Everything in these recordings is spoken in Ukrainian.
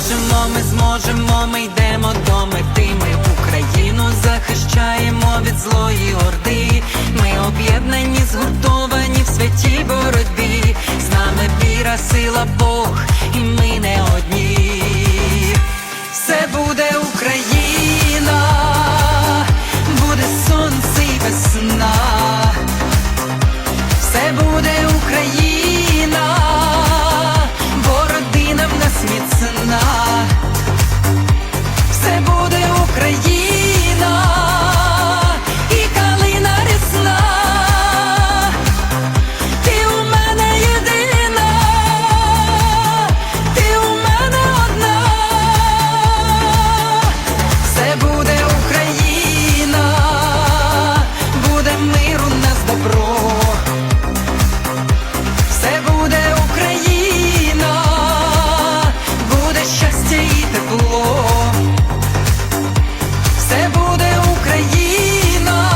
Зможемо, ми зможемо, ми йдемо до мети. Ми Україну захищаємо від злої орди. Ми об'єднані, згуртовані в святій боротьбі. З нами віра, сила, Бог, і ми не одні. Все буде Україна, тепло. Все буде Україна,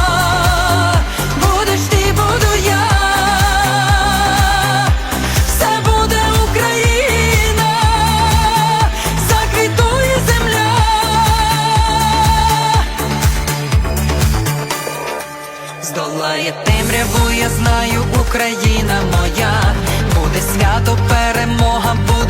будеш ти, буду я. Все буде Україна, заквітує земля. Здолає темряву, я знаю, Україна моя, буде свято, перемога, буде